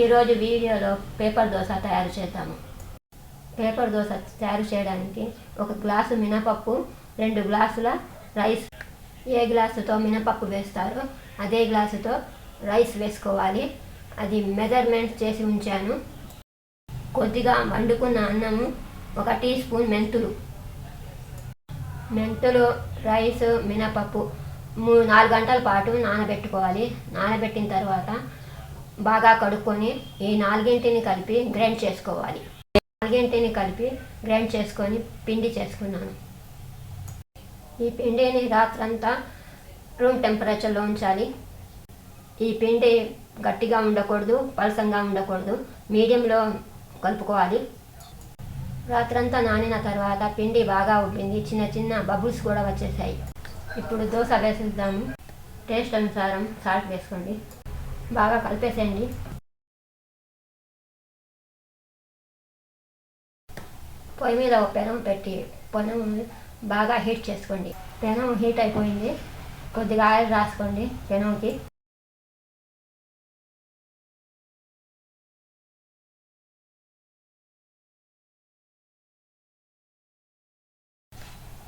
ఈరోజు వీడియోలో పేపర్ దోశ తయారు చేద్దాము. పేపర్ దోశ తయారు చేయడానికి ఒక గ్లాసు మినపప్పు రెండు గ్లాసుల రైస్. ఏ గ్లాసుతో మినపప్పు వేస్తారో అదే గ్లాసుతో రైస్ వేసుకోవాలి. అది మెజర్మెంట్ చేసి ఉంచాను. కొద్దిగా వండుకున్న అన్నము ఒక టీ స్పూన్ మెంతులు. మెంతులు రైస్ మినపప్పు మూడు నాలుగు గంటల పాటు నానబెట్టుకోవాలి. నానబెట్టిన తర్వాత బాగా కడుక్కొని ఈ నాలుగింటిని కలిపి గ్రైండ్ చేసుకోవాలి. నాలుగింటిని కలిపి గ్రైండ్ చేసుకొని పిండి చేసుకున్నాను. ఈ పిండిని రాత్రంతా రూమ్ టెంపరేచర్లో ఉంచాలి. ఈ పిండి గట్టిగా ఉండకూడదు పలసంగా ఉండకూడదు మీడియంలో కలుపుకోవాలి. రాత్రంతా నానిన తర్వాత పిండి బాగా ఉబ్బింది చిన్న చిన్న బబుల్స్ కూడా వచ్చేసాయి. ఇప్పుడు దోశ వేసేద్దాము. టేస్ట్ అనుసారం సాల్ట్ వేసుకోండి. బాగా కలిపేసేయండి. పొయ్యి మీద ఒక పెనం పెట్టి పెనం బాగా హీట్ చేసుకోండి. పెనం హీట్ అయిపోయింది. కొద్దిగా ఆయిల్ రాసుకోండి పెనంకి.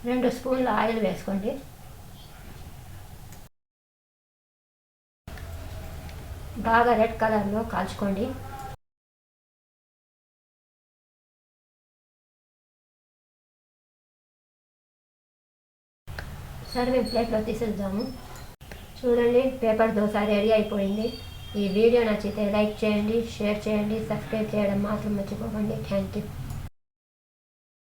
రెండు స్పూన్ల ఆయిల్ వేసుకోండి. బాగా రెడ్ కలర్లో కాల్చుకోండి. సర్వింగ్ ప్లేట్లో తీసేద్దాము. చూడండి పేపర్ దోశ రెడీ అయిపోయింది. ఈ వీడియో నచ్చితే లైక్ చేయండి షేర్ చేయండి సబ్స్క్రైబ్ చేయడం మాత్రం మర్చిపోకండి. Thank you.